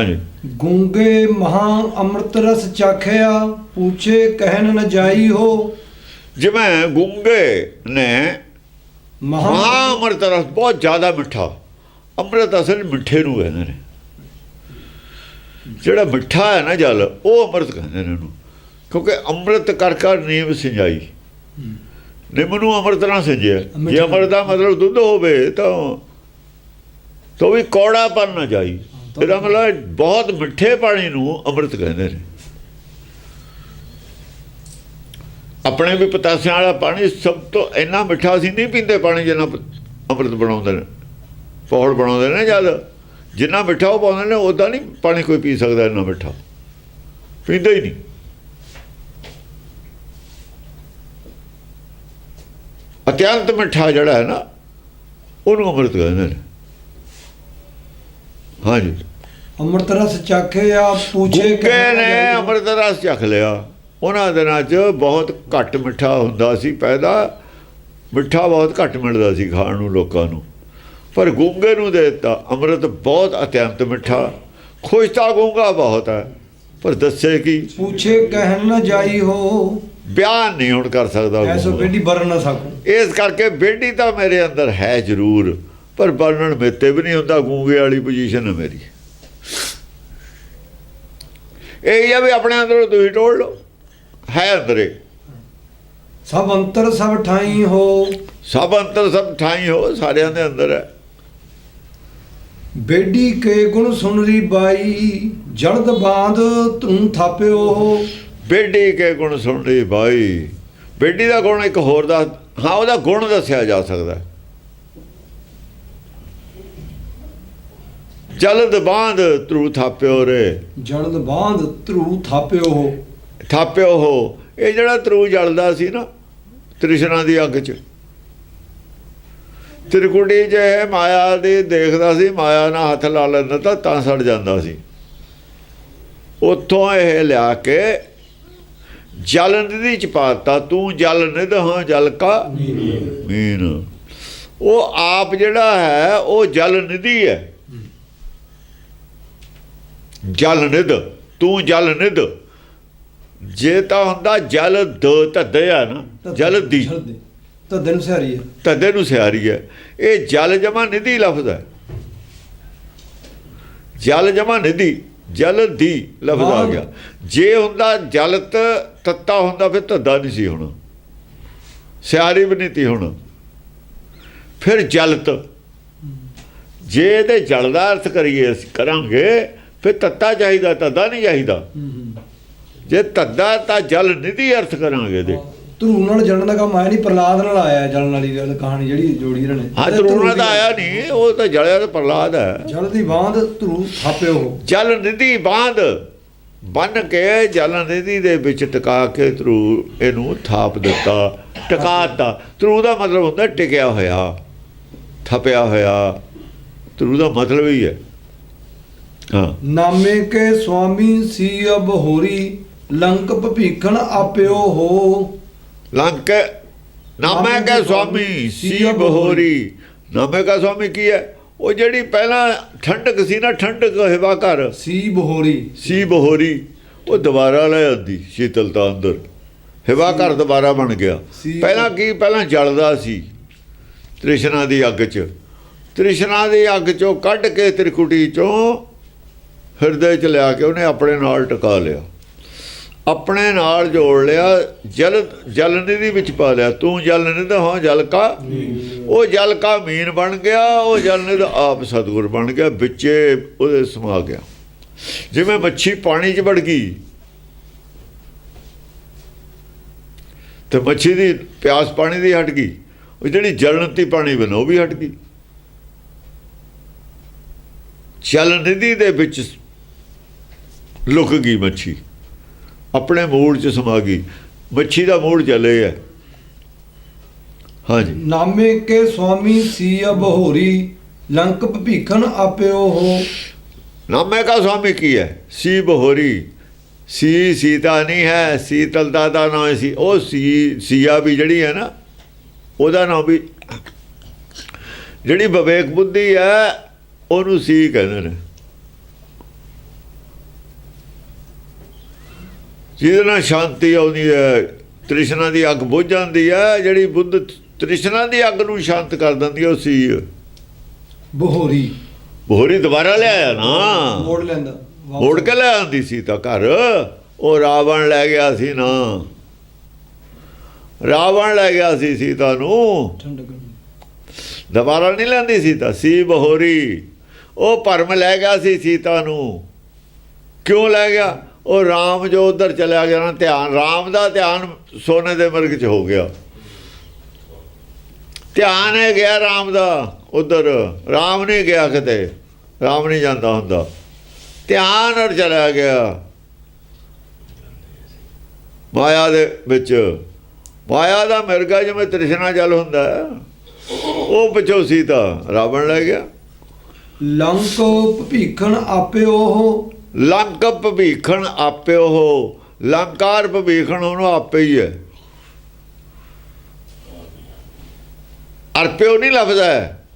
ਹਾਂਜੀ। ਗੂੰਗੇ ਮਹਾ ਅੰਮ੍ਰਿਤ ਰਸ ਚਾਖਿਆ ਪੁੱਛੇ ਕਹਿਨ ਨ ਜਾਈ ਹੋ। ਜਿਵੇਂ ਗੁੰਗੇ ਨੇ ਮਹਾ ਅੰਮ੍ਰਿਤ ਰਸ ਬਹੁਤ ਜ਼ਿਆਦਾ ਮਿੱਠਾ। ਅੰਮ੍ਰਿਤ ਅਸਲ ਮਿੱਠੇ ਨੂੰ ਕਹਿੰਦੇ ਨੇ। ਜਿਹੜਾ ਮਿੱਠਾ ਹੈ ਨਾ ਜਲ ਉਹ ਅੰਮ੍ਰਿਤ ਕਹਿੰਦੇ ਨੇ ਉਹਨੂੰ ਕਿਉਂਕਿ ਅੰਮ੍ਰਿਤ ਕਰ ਕਰ ਨੀਮ ਸਿੰਜਾਈ। ਨਿੰਮ ਨੂੰ ਅੰਮ੍ਰਿਤ ਨਾਲ ਸਿੰਜਿਆ। ਜੇ। ਅੰਮ੍ਰਿਤ ਦਾ ਮਤਲਬ ਦੁੱਧ ਹੋਵੇ ਤਾਂ ਤਾਂ ਵੀ ਕੌੜਾਪਨ ਨਾ ਜਾਈ। ਇਹਦਾ ਮਤਲਬ ਬਹੁਤ ਮਿੱਠੇ ਪਾਣੀ ਨੂੰ ਅੰਮ੍ਰਿਤ ਕਹਿੰਦੇ ਨੇ। ਆਪਣੇ ਵੀ ਪਤਾਸਿਆਂ ਵਾਲਾ ਪਾਣੀ ਸਭ ਤੋਂ ਇੰਨਾ ਮਿੱਠਾ ਅਸੀਂ ਨਹੀਂ ਪੀਂਦੇ ਪਾਣੀ ਜਿੰਨਾ ਅੰਮ੍ਰਿਤ ਬਣਾਉਂਦੇ ਨੇ। ਪੌੜ ਬਣਾਉਂਦੇ ਨੇ ਜਦ। ਜਿੰਨਾ ਮਿੱਠਾ ਉਹ ਪਾਉਂਦੇ ਨੇ ਉਦਾਂ ਨਹੀਂ ਪਾਣੀ ਕੋਈ ਪੀ ਸਕਦਾ ਇੰਨਾ ਮਿੱਠਾ। ਪੀਂਦਾ ਹੀ ਨਹੀਂ। ਅਤਿਅੰਤ ਮਿੱਠਾ ਜਿਹੜਾ ਹੈ ਨਾ, ਉਹਨੂੰ ਅੰਮ੍ਰਿਤ ਕਹਿੰਦੇ ਨੇ। ਹਾਂਜੀ। ਅੰਮ੍ਰਿਤ ਰਸ ਚਾਖਿਆ ਪੁੱਛੇ ਕਹਿਨ ਨ। ਅੰਮ੍ਰਿਤ ਰਸ ਚੱਖ ਲਿਆ। ਉਹਨਾਂ ਦਿਨਾਂ 'ਚ ਬਹੁਤ ਘੱਟ ਮਿੱਠਾ ਹੁੰਦਾ ਸੀ ਪੈਦਾ ਮਿੱਠਾ ਬਹੁਤ ਘੱਟ ਮਿਲਦਾ ਸੀ ਖਾਣ ਨੂੰ ਲੋਕਾਂ ਨੂੰ। ਪਰ ਗੁੰਗੇ ਨੂੰ ਦੇ ਦਿੱਤਾ। ਅੰਮ੍ਰਿਤ ਬਹੁਤ ਅਤਿਅੰਤ ਮਿੱਠਾ। ਖੁਸ਼ ਤਾਂ ਗੁੰਗਾ ਬਹੁਤ ਹੈ ਪਰ ਦੱਸੇ ਕਿ? ਪੁੱਛੇ ਕਹਿਨ ਨ ਜਾਈ ਹੋ। ਬਿਆਨ ਨਹੀਂ ਹੁਣ ਕਰ ਸਕਦਾ ਐਸੋ। ਬੇਡੀ ਬਰਨ ਨਾ ਸਕੂ। ਇਸ ਕਰਕੇ ਬੇਟੀ ਤਾਂ ਮੇਰੇ ਅੰਦਰ ਹੈ ਜ਼ਰੂਰ। ਪਰ ਬਰਨਣ ਮੇਤੇ ਵੀ ਨਹੀਂ ਹੁੰਦਾ ਗੂੰਗੇ ਵਾਲੀ ਪੋਜੀਸ਼ਨ ਹੈ ਮੇਰੀ। ਇਹ ਆ ਵੀ ਆਪਣੇ ਅੰਦਰੋਂ ਤੁਸੀਂ ਟੋੜ ਲਓ ਹੈ ਅੰਦਰੇ। ਸਭ ਅੰਤਰ ਸਭ ਠਾਈ ਹੋ। ਸਭ ਅੰਤਰ ਸਭ ਠਾਈ ਹੋ ਸਾਰਿਆਂ ਦੇ ਅੰਦਰ ਹੈ। ਬੇਡੀ ਕੇ ਗੁਣ ਸੁਨਰੀ ਬਾਈ ਜਲਦ ਬਾਂਧ ਤੂੰ ਥਾਪਿਓ। ਬੇਟੀ ਕੇ ਗੁਣ ਸੁਣ ਰਹੀ ਭਾਈ ਬੇਟੀ ਦਾ ਗੁਣ ਇੱਕ ਹੋਰ ਦਾ ਹਾਂ ਉਹਦਾ ਗੁਣ ਦੱਸਿਆ ਜਾ ਸਕਦਾ। ਜਲਦ ਬਾਂਧ ਤਰੂ ਥਾਪਿਓ ਰੇ। ਜਲਦ ਬਾਂਧ ਧਰੂ ਥਾਪਿਓ ਹੋ। ਥਾਪਿਓ ਹੋ। ਇਹ ਜਿਹੜਾ ਤਰੂ ਜਲਦਾ ਸੀ ਨਾ ਤ੍ਰਿਸ਼ਨਾ ਦੀ ਅੱਗ 'ਚ। ਤ੍ਰਿਕੁਟੀ ਜੇ ਮਾਇਆ ਦੇ ਦੇਖਦਾ ਸੀ ਮਾਇਆ ਨਾਲ ਹੱਥ ਲਾ ਲੈਂਦਾ ਤਾਂ ਤਾਂ ਸੜ ਜਾਂਦਾ ਸੀ। ਉੱਥੋਂ ਇਹ ਲਿਆ ਕੇ ਜਲ ਨਿਧੀ ਚ ਪਾਤਾ ਤੂੰ ਜਲ ਨਿਧ ਹਾਂ ਜਲ ਕਾ ਮੀਨ। ਉਹ ਆਪ ਜਿਹੜਾ ਹੈ ਉਹ ਜਲ ਨਿਧੀ ਹੈ। ਜਲ ਨਿਧ ਤੂੰ ਜਲ ਨਿਧ। ਜੇ ਤਾਂ ਹੁੰਦਾ ਜਲ ਦ ਧੱਦੇ ਆ ਨਾ ਜਲ ਦੀ। ਤਾਂ ਦਿਨ ਸਿਹਾਰੀ ਹੈ। ਧੱਦੇ ਨੂੰ ਸਿਆਰੀ ਹੈ। ਇਹ ਜਲ ਜਮਾ ਨਿਧੀ ਲਫ਼ਜ਼ ਹੈ। ਜਲ ਜਮਾ ਨਿਧੀ ਜਲ ਦੀ ਲਫ਼ਜ਼ ਆ ਗਿਆ। ਜੇ ਹੁੰਦਾ ਜਲਤ ਤੱਤਾ ਹੁੰਦਾ ਫਿਰ ਧੱਦਾ ਨਹੀਂ ਸੀ ਹੋਣਾ। ਸਿਆਰੀ ਵੀ ਨਹੀਂ ਤੀ ਹੋਣਾ। ਫਿਰ ਜਲਤ ਜੇ ਇਹਦੇ ਜਲ ਦਾ ਅਰਥ ਕਰੀਏ ਅਸੀਂ ਕਰਾਂਗੇ ਫਿਰ ਤੱਤਾ ਚਾਹੀਦਾ ਧੱਦਾ ਨਹੀਂ ਚਾਹੀਦਾ। ਜੇ ਧੱਦਾ ਤਾਂ ਜਲ ਨਿਧੀ ਅਰਥ ਕਰਾਂਗੇ ਦੇ ਧਰੂ ਨਾਲ ਜਲਣ ਦਾ ਕੰਮ ਆਇਆ ਨਹੀਂ ਪ੍ਰਲਾਦ ਨਾਲ ਆਇਆ ਜਲਣ ਵਾਲੀ ਗੱਲ ਕਹਾਣੀ ਜਿਹੜੀ ਜੋੜੀ ਇਹਨਾਂ ਨੇ। ਹਾਂ ਤਰੁਣਾ ਤਾਂ ਆਇਆ ਨਹੀਂ ਉਹ ਤਾਂ ਜਲਿਆ ਤਾਂ ਪ੍ਰਲਾਦ ਹੈ। ਜਲ ਦੀ ਬਾਂਧ ਧਰੂ ਥਾਪਿਓ। ਹੋ ਜਲ ਨਿਧੀ ਬਾਂਧ ਬਨ ਕੇ ਜਲ ਨਿਧੀ ਦੇ ਵਿੱਚ ਟਿਕਾ ਕੇ ਤਰੂ ਇਹਨੂੰ ਥਾਪ ਦਿੱਤਾ ਟਿਕਾਤਾ ਤਰੂ ਦਾ ਮਤਲਬ ਹੁੰਦਾ ਟਿਕਿਆ ਹੋਇਆ ਥਪਿਆ ਹੋਇਆ। ਤਰੂ ਦਾ ਮਤਲਬ ਹੈ ਹਾਂ। ਨਾਮੇ ਕੇ ਸੁਆਮੀ ਸੀ ਅਬ ਹੋਰੀ ਲੰਕ ਭੀਖਣ ਆਪਿਓ ਹੋ। ਲੰਕ ਨਾਮੇ ਕਾ ਸੁਆਮੀ ਸੀ ਬਹੋਰੀ ਨਾਮੇ ਕਾ ਸੁਆਮੀ ਕੀ ਹੈ? ਉਹ ਜਿਹੜੀ ਪਹਿਲਾਂ ਠੰਡਕ ਸੀ ਨਾ ਠੰਡਕ ਹਵਾ ਘਰ। ਸੀ ਬਹੋਰੀ ਸੀ ਬਹੋਰੀ ਉਹ ਦੁਬਾਰਾ ਲੈ ਆਂਦੀ ਸ਼ੀਤਲਤਾ ਅੰਦਰ। ਹਵਾ ਘਰ ਦੁਬਾਰਾ ਬਣ ਗਿਆ। ਪਹਿਲਾਂ ਕੀ? ਪਹਿਲਾਂ ਜਲਦਾ ਸੀ ਤ੍ਰਿਸ਼ਨਾ ਦੀ ਅੱਗ 'ਚ। ਤ੍ਰਿਸ਼ਨਾ ਦੀ ਅੱਗ 'ਚੋਂ ਕੱਢ ਕੇ ਤ੍ਰਿਕੁਟੀ 'ਚੋਂ ਹਿਰਦੇ 'ਚ ਲਿਆ ਕੇ ਉਹਨੇ ਆਪਣੇ ਨਾਲ ਟਿਕਾ ਲਿਆ। ਆਪਣੇ ਨਾਲ ਜੋੜ ਲਿਆ, ਜਲ ਜਲ ਨਿਧੀ ਵਿੱਚ ਪਾ ਲਿਆ। ਤੂੰ ਜਲ ਨਿਧ, ਹਾਂ ਜਲ ਕਾ। ਉਹ ਜਲ ਕਾ ਮੀਨ ਬਣ ਗਿਆ, ਉਹ ਜਲ ਨਿਧ ਆਪ ਸਤਿਗੁਰ ਬਣ ਗਿਆ, ਵਿੱਚੇ ਉਹਦੇ ਸਮਾ ਗਿਆ। ਜਿਵੇਂ ਮੱਛੀ ਪਾਣੀ 'ਚ ਵੜ ਗਈ, ਤੇ ਮੱਛੀ ਦੀ ਪਿਆਸ ਪਾਣੀ ਦੀ ਹਟ ਗਈ। ਉਹ ਜਿਹੜੀ ਜਲਨਤੀ ਪਾਣੀ ਬਣ ਉਹ ਵੀ ਹਟ ਗਈ। ਜਲ ਨਿਧੀ ਦੇ ਵਿੱਚ ਲੁਕ ਗਈ ਮੱਛੀ। ਆਪਣੇ ਮੂਡ 'ਚ ਸਮਾ ਗਈ। ਮੱਛੀ ਦਾ ਮੂਡ ਚੱਲੇ ਹੈ ਹਾਂਜੀ। ਨਾਮੇ ਕੇ ਸੁਆਮੀ ਸੀ ਅਬ ਹੋਰੀ ਲੰਕ ਭੀਖਣ ਆਪਿਓ ਹੋ। ਨਾਮੇ ਕਾ ਸੁਆਮੀ ਕੀ ਹੈ? ਸੀ ਬਹੋਰੀ ਸੀ ਸੀਤਾ ਨਹੀਂ ਹੈ ਸੀਤਲਤਾ ਦਾ ਨਾਮ ਸੀ। ਉਹ ਸੀ ਸੀਆ ਵੀ ਜਿਹੜੀ ਹੈ ਨਾ ਉਹਦਾ ਨਾਮ ਵੀ ਜਿਹੜੀ ਵਿਵੇਕ ਬੁੱਧੀ ਹੈ ਉਹਨੂੰ ਸੀ ਕਹਿੰਦੇ ਨੇ। ਜਿਹਦੇ ਨਾਲ ਸ਼ਾਂਤੀ ਆਉਂਦੀ ਹੈ ਤ੍ਰਿਸ਼ਨਾ ਦੀ ਅੱਗ ਬੁਝ ਜਾਂਦੀ ਹੈ ਜਿਹੜੀ ਬੁੱਧ ਤ੍ਰਿਸ਼ਨਾ ਦੀ ਅੱਗ ਨੂੰ ਸ਼ਾਂਤ ਕਰ ਦਿੰਦੀ ਹੈ ਉਹ ਸੀ ਬਹੋਰੀ। ਬੋਰੀ ਦੁਬਾਰਾ ਲਿਆਇਆ ਨਾ। ਮੋੜ ਲੈਂਦਾ। ਮੋੜ ਕੇ ਲੈ ਆਂਦੀ ਸੀ ਤਾਂ ਘਰ। ਉਹ ਰਾਵਣ ਲੈ ਗਿਆ ਸੀ ਨਾ। ਰਾਵਣ ਲੈ ਗਿਆ ਸੀ ਸੀਤਾ ਨੂੰ। ਦੁਬਾਰਾ ਨਹੀਂ ਲੈਂਦੀ ਸੀਤਾ ਸੀ ਬਹੋਰੀ। ਉਹ ਭਰਮ ਲੈ ਗਿਆ ਸੀ ਸੀਤਾ ਨੂੰ। ਕਿਉਂ ਲੈ ਗਿਆ? ਉਹ ਰਾਮ ਜੋ ਉਧਰ ਚਲਿਆ ਗਿਆ ਨਾ ਧਿਆਨ, ਰਾਮ ਦਾ ਧਿਆਨ ਸੋਨੇ ਦੇ ਮਿਰਗ 'ਚ ਹੋ ਗਿਆ। ਧਿਆਨ ਹੈ ਗਿਆ ਰਾਮ ਦਾ ਉਧਰ, ਰਾਮ ਨਹੀਂ ਗਿਆ ਕਿਤੇ, ਰਾਮ ਨਹੀਂ ਜਾਂਦਾ ਹੁੰਦਾ। ਧਿਆਨ ਅਰ ਚਲਾ ਗਿਆ। ਮਾਇਆ ਦੇ ਵਿੱਚ, ਮਾਇਆ ਦਾ ਮਿਰਗਾ ਜਿਵੇਂ ਤ੍ਰਿਸ਼ਨਾ ਜਲ ਹੁੰਦਾ ਉਹ ਪਿਛੋ ਸੀ ਤਾਂ ਰਾਵਣ ਲੈ ਗਿਆ। ਲੰਕ ਭੀਖਣ ਆਪੇ ਉਹ ਲੰਕ ਭਵੀਖਣ ਆਪੇ ਉਹ ਲੰਕਾਰ ਭਵੀਖਣ ਉਹਨੂੰ ਆਪੇ ਹੀ ਹੈ। ਅਰਪਿਓ ਨਹੀਂ ਹੈ।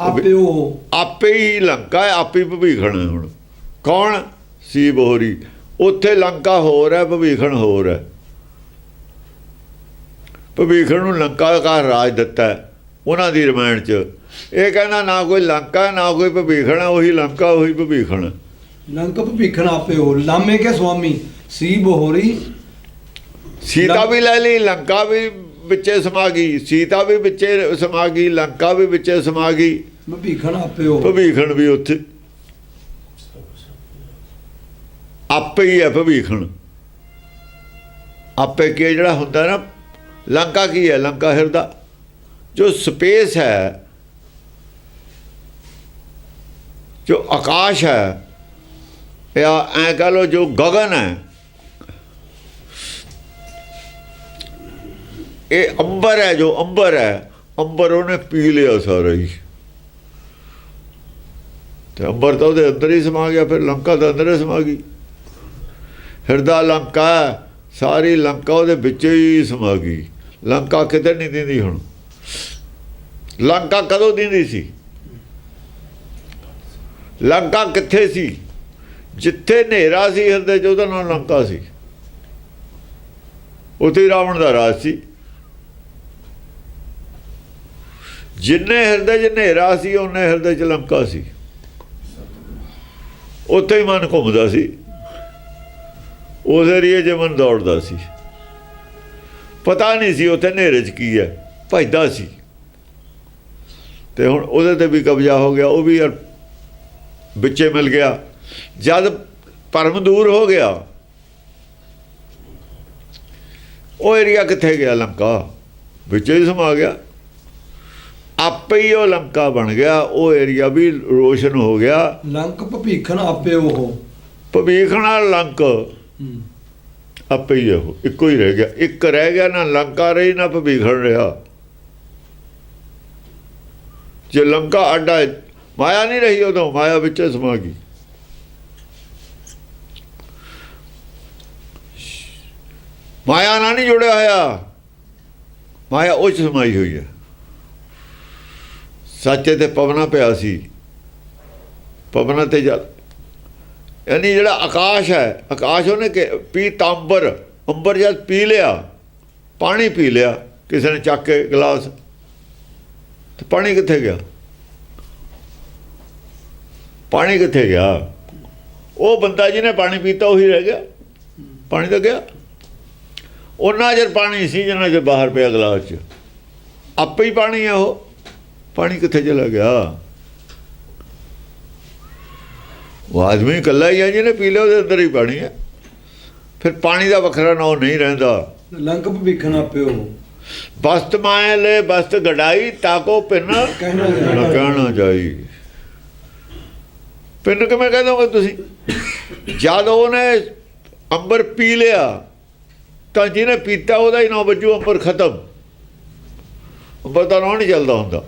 ਆਪੇ ਉਹ। ਆਪੇ ਹੀ ਲੰਕਾ ਹੈ ਆਪੇ ਭਵੀਖਣ ਹੈ ਹੁਣ। ਕੌਣ? ਸੀ ਬੋਹਰੀ ਉੱਥੇ ਲੰਕਾ ਹੋਰ ਹੈ ਭਵੀਖਣ ਹੋਰ ਹੈ। ਭਵੀਖਣ ਨੂੰ ਲੰਕਾ ਦਾ ਰਾਜ ਦਿੱਤਾ ਹੈ ਉਹਨਾਂ ਦੀ ਰਮਾਇਣ 'ਚ। ਇਹ ਕਹਿੰਦਾ ਨਾ ਕੋਈ ਲੰਕਾ ਨਾ ਕੋਈ ਭਵੀਖਣ ਉਹੀ ਲੰਕਾ ਉਹੀ ਭਵੀਖਣ। ਹੈ ਲੰਕ ਭੀਖਣ ਆਪੇ ਉਹ ਲਾਮੇ ਕੇ ਸੁਆਮੀ? ਸੀ ਬਹੋਰੀ ਸੀਤਾ ਵੀ ਲੈ ਲਈ ਲੰਕਾ ਵੀ ਵਿੱਚੇ ਸਮਾ ਗਈ। ਸੀਤਾ ਵੀ ਵਿੱਚੇ ਸਮਾ ਗਈ ਲੰਕਾ ਵੀ ਵਿੱਚੇ ਸਮਾ ਗਈ। ਭੀਖਣ ਆਪੇ ਉਹ ਭਵੀਖਣ ਵੀ ਉੱਥੇ। ਆਪੇ ਹੀ ਹੈ ਭਵੀਖਣ। ਆਪੇ ਕੀ ਹੈ ਜਿਹੜਾ ਹੁੰਦਾ ਨਾ ਲੰਕਾ ਕੀ ਹੈ? ਲੰਕਾ ਹਿਰਦਾ। ਜੋ ਸਪੇਸ ਹੈ ਜੋ ਆਕਾਸ਼ ਹੈ ਜਾਂ ਐ ਕਹ ਲੋ ਜੋ ਗगन ਹੈ ਇਹ ਅੰਬਰ ਹੈ ਜੋ ਅੰਬਰ ਹੈ ਅੰਬਰ ਉਹਨੇ ਪੀ ਲਿਆ ਸਾਰਾ ਹੀ ਤੇ ਅੰਬਰ ਤਾਂ ਉਹਦੇ ਅੰਦਰ ਹੀ ਸਮਾ ਗਿਆ ਫਿਰ ਲੰਕਾ ਦਾ ਅੰਦਰ ਹੀ ਸਮਾ ਗਈ ਹਿਰਦਾ ਲੰਕਾ ਹੈ, ਸਾਰੀ ਲੰਕਾ ਉਹਦੇ ਵਿੱਚ ਹੀ ਸਮਾ ਗਈ ਲੰਕਾ ਕਿਤੇ ਨਹੀਂ ਦਿੰਦੀ ਹੁਣ ਲੰਕਾ ਕਦੋਂ ਦਿੰਦੀ ਸੀ ਲੰਕਾ ਕਿੱਥੇ ਸੀ ਜਿੱਥੇ ਹਨੇਰਾ ਸੀ, ਹਿਰਦੇ 'ਚ ਉਹਦਾ ਨਾਮ ਲੰਕਾ ਸੀ। ਉੱਥੇ ਹੀ ਰਾਵਣ ਦਾ ਰਾਜ ਸੀ। ਜਿੰਨੇ ਹਿਰਦੇ 'ਚ ਹਨੇਰਾ ਸੀ ਉਹਨੇ ਹਿਰਦੇ 'ਚ ਲੰਕਾ ਸੀ। ਉੱਥੇ ਹੀ ਮਨ ਘੁੰਮਦਾ ਸੀ। ਉਸ ਏਰੀਏ 'ਚ ਮਨ ਦੌੜਦਾ ਸੀ। ਪਤਾ ਨਹੀਂ ਸੀ ਉੱਥੇ ਹਨੇਰੇ 'ਚ ਕੀ ਹੈ, ਭਜਦਾ ਸੀ। ਤੇ ਹੁਣ ਉਹਦੇ ਤੇ ਵੀ ਕਬਜ਼ਾ ਹੋ ਗਿਆ, ਉਹ ਵੀ ਯਾਰ ਵਿੱਚੇ ਮਿਲ ਗਿਆ। ਜਦ ਪਰਮ ਦੂਰ ਹੋ ਗਿਆ ਉਹ ਏਰੀਆ ਕਿੱਥੇ ਗਿਆ? ਲੰਕਾ। ਵਿੱਚੇ ਹੀ ਸਮਾ ਗਿਆ। ਆਪੇ ਹੀ ਉਹ ਲੰਕਾ ਬਣ ਗਿਆ। ਉਹ ਏਰੀਆ ਵੀ ਰੋਸ਼ਨ ਹੋ ਗਿਆ। ਲੰਕ ਭੀਖਣ ਆਪੇ ਉਹ। ਭਵੀਖਣਾ ਲੰਕ। ਆਪੇ ਹੀ ਉਹ। ਇੱਕੋ ਹੀ ਰਹਿ ਗਿਆ। ਇੱਕ ਰਹਿ ਗਿਆ ਨਾ ਲੰਕਾ ਰਹੀ ਨਾ ਭਵੀਖਣ ਰਿਹਾ। ਜੇ ਲੰਕਾ ਅੱਡਾ ਮਾਇਆ ਨਹੀਂ ਰਹੀ ਉਦੋਂ। ਮਾਇਆ ਵਿੱਚ ਸਮਾ ਗਈ। ਮਾਇਆ ਨਾਲ ਨਹੀਂ ਜੁੜਿਆ ਹੋਇਆ। ਮਾਇਆ ਉਹ 'ਚ ਸਮਾਈ ਹੋਈ ਹੈ। ਸੱਚੇ ਤੇ ਪਵਨਾ ਪਿਆ ਸੀ। ਪਵਨਾ ਤੇ ਜਲ ਯਾਨੀ ਜਿਹੜਾ ਆਕਾਸ਼ ਹੈ, ਆਕਾਸ਼ ਉਹਨੇ ਕਿ ਪੀ ਤਾਂਬਰ, ਅੰਬਰ ਜਦ ਪੀ ਲਿਆ, ਪਾਣੀ ਪੀ ਲਿਆ, ਕਿਸੇ ਨੇ ਚੱਕ ਕੇ ਗਲਾਸ, ਤੇ ਪਾਣੀ ਕਿੱਥੇ ਗਿਆ? ਪਾਣੀ ਕਿੱਥੇ ਗਿਆ? ਉਹ ਬੰਦਾ ਜਿਹਨੇ ਪਾਣੀ ਪੀਤਾ ਉਹੀ ਰਹਿ ਗਿਆ। ਪਾਣੀ ਤਾਂ ਗਿਆ। ਉਹਨਾਂ ਚਿਰ ਪਾਣੀ ਸੀ ਜਿੰਨਾ ਚਿਰ ਬਾਹਰ ਪਿਆ ਗਲਾਸ 'ਚ। ਆਪੇ ਹੀ ਪਾਣੀ ਹੈ ਉਹ। ਪਾਣੀ ਕਿੱਥੇ ਚਲਾ ਗਿਆ? ਉਹ ਆਦਮੀ ਇਕੱਲਾ ਹੀ ਹੈ ਜਿਹਨੇ ਪੀ ਲਿਆ ਉਹਦੇ ਅੰਦਰ ਹੀ ਪਾਣੀ ਹੈ ਫਿਰ ਪਾਣੀ ਦਾ ਵੱਖਰਾ ਨਾਂ ਨਹੀਂ ਰਹਿੰਦਾ। ਲੰਕ ਆਪੇ ਉਹ ਬਸਤ ਮਾਏ ਲੈ ਬਸਤ ਗੜਾਈ ਤਾਕੋ ਪਿੰਨ। ਕਹਿਣਾ ਜਾਈ ਪਿੰਨ ਕਿਵੇਂ ਕਹਿ ਦੋਗੇ ਤੁਸੀਂ? ਜਦ ਉਹਨੇ ਅੰਬਰ ਪੀ ਲਿਆ ਤਾਂ ਜਿਹਨੇ ਪੀਤਾ ਉਹਦਾ ਹੀ ਨਾਂ ਵੱਜੂ ਅੰਬਰ ਖਤਮ। ਅੰਬਰ ਦਾ ਨਾਂ ਨਹੀਂ ਚੱਲਦਾ ਹੁੰਦਾ।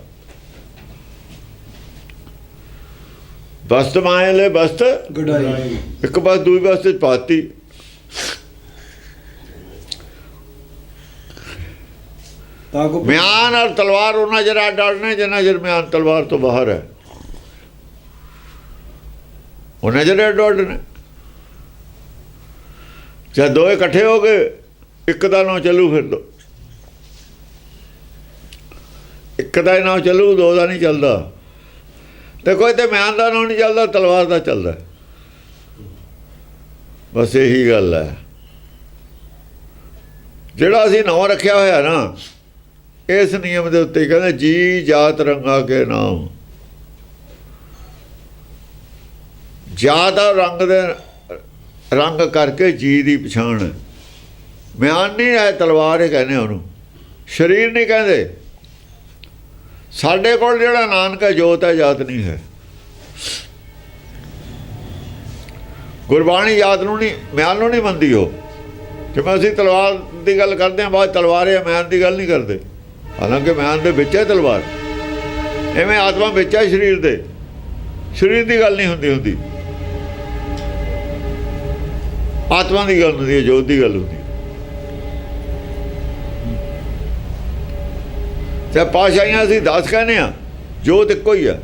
ਬਸਤ ਮਾਏ ਲੈ ਬਸਤ। ਗੜਾਈ ਇੱਕ ਬਸ ਦੂਈ ਬਸ ਤੇ ਪਾਤੀ। ਤਾਂ ਕੋ ਮਿਆਨ ਔਰ ਤਲਵਾਰ ਉਹਨਾਂ ਜਰਾ ਡਰਨੇ ਜਿੰਨਾ ਜਰ ਮਿਆਨ ਤਲਵਾਰ ਤੋਂ ਬਾਹਰ ਹੈ। ਉਹਨਾਂ ਜਰਾ ਡਰਨੇ। ਜਦ ਦੋਏ ਇਕੱਠੇ ਹੋ ਗਏ ਇੱਕ ਦਾ ਨਾਂ ਚੱਲੂ ਫਿਰ ਦੋ। ਇੱਕ ਦਾ ਨਾਂ ਚੱਲੂ, ਦੋ ਦਾ ਨਹੀਂ ਚੱਲਦਾ। ਦੇਖੋ ਕੋਈ ਤੇ ਮਿਆਨ ਦਾ ਨਾਂ ਨਹੀਂ ਚੱਲਦਾ, ਤਲਵਾਰ ਦਾ ਚੱਲਦਾ। ਬਸ ਇਹੀ ਗੱਲ ਹੈ। ਜਿਹੜਾ ਅਸੀਂ ਨਾਂ ਰੱਖਿਆ ਹੋਇਆ ਨਾ, ਇਸ ਨਿਯਮ ਦੇ ਉੱਤੇ ਕਹਿੰਦੇ, ਜੀ ਜਾਤ ਰੰਗਾ ਕੇ ਨਾਮ। ਜਾਤ ਰੰਗ ਦੇ ਰੰਗ ਕਰਕੇ ਜੀ ਦੀ ਪਛਾਣ। ਹੈ। ਮਿਆਨ ਨਹੀਂ ਹੈ ਤਲਵਾਰ ਹੀ ਕਹਿੰਦੇ ਉਹਨੂੰ। ਸਰੀਰ ਨਹੀਂ ਕਹਿੰਦੇ। ਸਾਡੇ ਕੋਲ ਜਿਹੜਾ ਨਾਨਕ ਹੈ, ਜੋਤ ਹੈ, ਜਾਤ ਨਹੀਂ ਹੈ। ਗੁਰਬਾਣੀ ਜਾਤ ਨੂੰ ਨਹੀਂ ਮਿਆਨ ਨੂੰ ਨਹੀਂ ਮੰਨਦੀ ਉਹ। ਜਿਵੇਂ ਅਸੀਂ ਤਲਵਾਰ ਦੀ ਗੱਲ ਕਰਦੇ ਹਾਂ, ਬਾਅਦ ਤਲਵਾਰ ਹੈ ਮਿਆਨ ਦੀ ਗੱਲ ਨਹੀਂ ਕਰਦੇ। ਹਾਲਾਂਕਿ ਮਿਆਨ ਦੇ ਵਿੱਚ ਹੈ ਤਲਵਾਰ। ਐਵੇਂ ਆਤਮਾ ਵਿੱਚ ਹੈ ਸਰੀਰ ਦੇ। ਸਰੀਰ ਦੀ ਗੱਲ ਨਹੀਂ ਹੁੰਦੀ ਹੁੰਦੀ। ਆਤਮਾ ਦੀ ਗੱਲ ਹੁੰਦੀ ਹੈ, ਜੋਤ ਦੀ ਗੱਲ ਹੁੰਦੀ ਤੇ ਪਾਸ਼ਾਈਆਂ ਅਸੀਂ ਦੱਸ ਕਹਿੰਦੇ ਆ ਜੋਤ ਇੱਕੋ ਹੀ ਆ।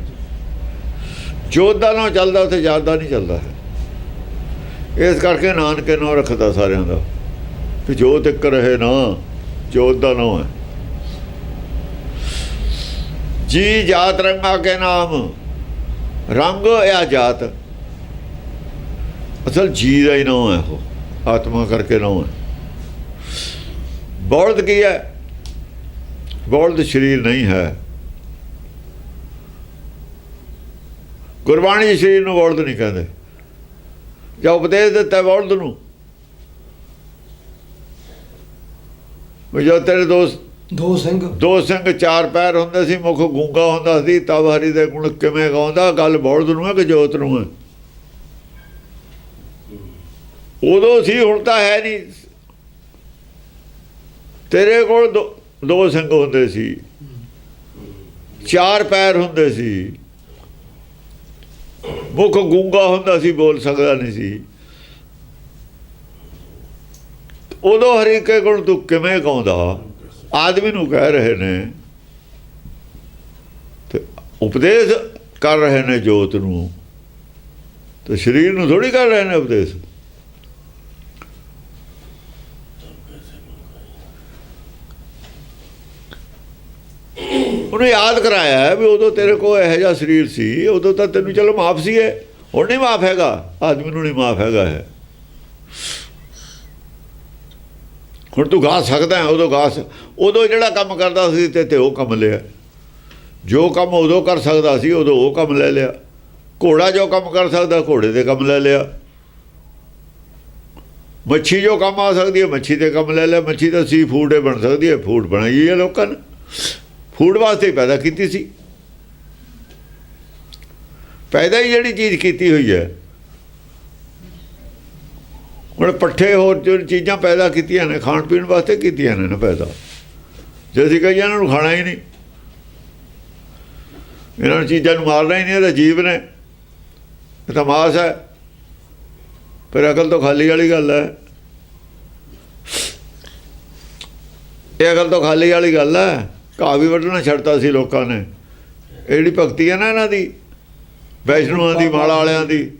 ਜੋਤ ਦਾ ਨਾਂ ਚੱਲਦਾ ਉੱਥੇ ਜਾਤ ਦਾ ਨਹੀਂ ਚੱਲਦਾ। ਹੈ ਇਸ ਕਰਕੇ ਨਾਨਕੇ ਨਾਂ ਰੱਖਦਾ ਸਾਰਿਆਂ ਦਾ ਕਿ ਜੋਤ ਇੱਕ ਰਹੇ ਨਾ, ਜੋਤ ਦਾ ਨਾਂ ਹੈ। ਜੀ ਜਾਤ ਰੰਗਾ ਕੇ ਨਾਮ, ਰੰਗ ਜਾਂ ਜਾਤ। ਅਸਲ ਜੀ ਦਾ ਹੀ ਨਾਮ ਹੈ ਉਹ, ਆਤਮਾ ਕਰਕੇ ਨਾਮ ਹੈ। ਬੌਲਦ ਕੀ ਹੈ? ਬੌਲਦ ਸਰੀਰ ਨਹੀਂ ਹੈ। ਗੁਰਬਾਣੀ ਸਰੀਰ ਨੂੰ ਬੌਲਦ ਨਹੀਂ ਕਹਿੰਦੇ। ਜਾਂ ਉਪਦੇਸ਼ ਦਿੱਤਾ ਬੌਲਦ ਨੂੰ। ਜੋ ਤੇਰੇ ਦੋਸਤ ਦੋ ਸਿੰਘ। ਦੋ ਸਿੰਘ ਚਾਰ ਪੈਰ ਹੁੰਦੇ ਸੀ ਮੁਖ ਗੂੰਗਾ ਹੁੰਦਾ ਸੀ ਤਬ ਹਰੀ ਦੇ ਗੁਣ ਕਿਵੇਂ ਗਾਉਂਦਾ? ਗੱਲ ਬੌਲਦ ਨੂੰ ਹੈ ਕਿ ਜੋਤ ਨੂੰ ਹੈ? ਉਦੋਂ ਸੀ ਹੁਣ ਤਾਂ ਹੈ ਨਹੀਂ। ਤੇਰੇ ਕੋਲ ਦੋ ਸਿੰਘ ਹੁੰਦੇ ਸੀ। ਚਾਰ ਪੈਰ ਹੁੰਦੇ ਸੀ। ਮੁਖ ਗੂੰਗਾ ਹੁੰਦਾ ਸੀ, ਬੋਲ ਸਕਦਾ ਨਹੀਂ ਸੀ। ਉਦੋਂ ਹਰੀਕੇ ਗੁਣ ਤੂੰ ਕਿਵੇਂ ਗਾਉਂਦਾ? ਆਦਮੀ ਨੂੰ ਕਹਿ ਰਹੇ ਨੇ। ਤੇ ਉਪਦੇਸ਼ ਕਰ ਰਹੇ ਨੇ ਜੋਤ ਨੂੰ। ਤੇ ਸਰੀਰ ਨੂੰ ਥੋੜੀ ਕਰ ਰਹੇ ਨੇ ਉਪਦੇਸ਼? ਉਹਨੂੰ ਯਾਦ ਕਰਾਇਆ ਵੀ ਉਦੋਂ ਤੇਰੇ ਕੋਲ ਇਹੋ ਜਿਹਾ ਸਰੀਰ ਸੀ, ਉਦੋਂ ਤਾਂ ਤੈਨੂੰ ਚਲੋ ਮਾਫ ਸੀ ਇਹ। ਹੁਣ ਨਹੀਂ ਮਾਫ ਹੈਗਾ, ਆਦਮੀ ਨੂੰ ਨਹੀਂ ਮਾਫ ਹੈਗਾ ਹੈ ਹੁਣ ਤੂੰ ਗਾ ਸਕਦਾ ਉਦੋਂ ਗਾ ਉਦੋਂ ਜਿਹੜਾ ਕੰਮ ਕਰਦਾ ਸੀ ਤੇ ਤੇ ਉਹ ਕੰਮ ਲਿਆ। ਜੋ ਕੰਮ ਉਦੋਂ ਕਰ ਸਕਦਾ ਸੀ, ਉਦੋਂ ਉਹ ਕੰਮ ਲੈ ਲਿਆ। ਘੋੜਾ ਜੋ ਕੰਮ ਕਰ ਸਕਦਾ, ਘੋੜੇ ਦੇ ਕੰਮ ਲੈ ਲਿਆ। ਮੱਛੀ ਜੋ ਕੰਮ ਆ ਸਕਦੀ ਹੈ, ਮੱਛੀ ਦੇ ਕੰਮ ਲੈ ਲਿਆ। ਮੱਛੀ ਤਾਂ ਸੀ ਫੂਡ ਬਣ ਸਕਦੀ ਹੈ ਫੂਡ ਬਣਾਈ ਹੈ ਲੋਕਾਂ ਨੇ। ਫੂਡ ਵਾਸਤੇ ਪੈਦਾ ਕੀਤੀ ਸੀ। ਪੈਦਾ ਹੀ ਜਿਹੜੀ ਚੀਜ਼ ਕੀਤੀ ਹੋਈ ਹੈ। ਹੁਣ ਪੱਠੇ ਹੋਰ ਜੋ ਚੀਜ਼ਾਂ ਪੈਦਾ ਕੀਤੀਆਂ ਨੇ, ਖਾਣ ਪੀਣ ਵਾਸਤੇ ਕੀਤੀਆਂ ਨੇ ਨਾ ਪੈਦਾ। ਜੇ ਅਸੀਂ ਕਹੀਏ ਇਹਨਾਂ ਨੂੰ ਖਾਣਾ ਹੀ ਨਹੀਂ। ਇਹਨਾਂ ਨੂੰ ਚੀਜ਼ਾਂ ਨੂੰ ਮਾਰਨਾ ਹੀ ਨਹੀਂ ਇਹਦਾ ਜੀਵ ਨੇ। ਇਹ ਤਾਂ ਮਾਸ ਹੈ। ਪਰ ਅਕਲ ਤੋਂ ਖਾਲੀ ਵਾਲੀ ਗੱਲ ਹੈ। ਇਹ ਅਕਲ ਤੋਂ ਖਾਲੀ ਵਾਲੀ ਗੱਲ ਹੈ। ਘਾਹ ਵੀ ਵੱਢਣਾ ਛੱਡਤਾ ਸੀ ਲੋਕਾਂ ਨੇ। ਇਹ ਜਿਹੜੀ ਭਗਤੀ ਹੈ ਨਾ ਇਹਨਾਂ ਦੀ, ਵੈਸ਼ਨੂਆਂ ਦੀ, ਮਾਲਾ ਵਾਲਿਆਂ ਦੀ,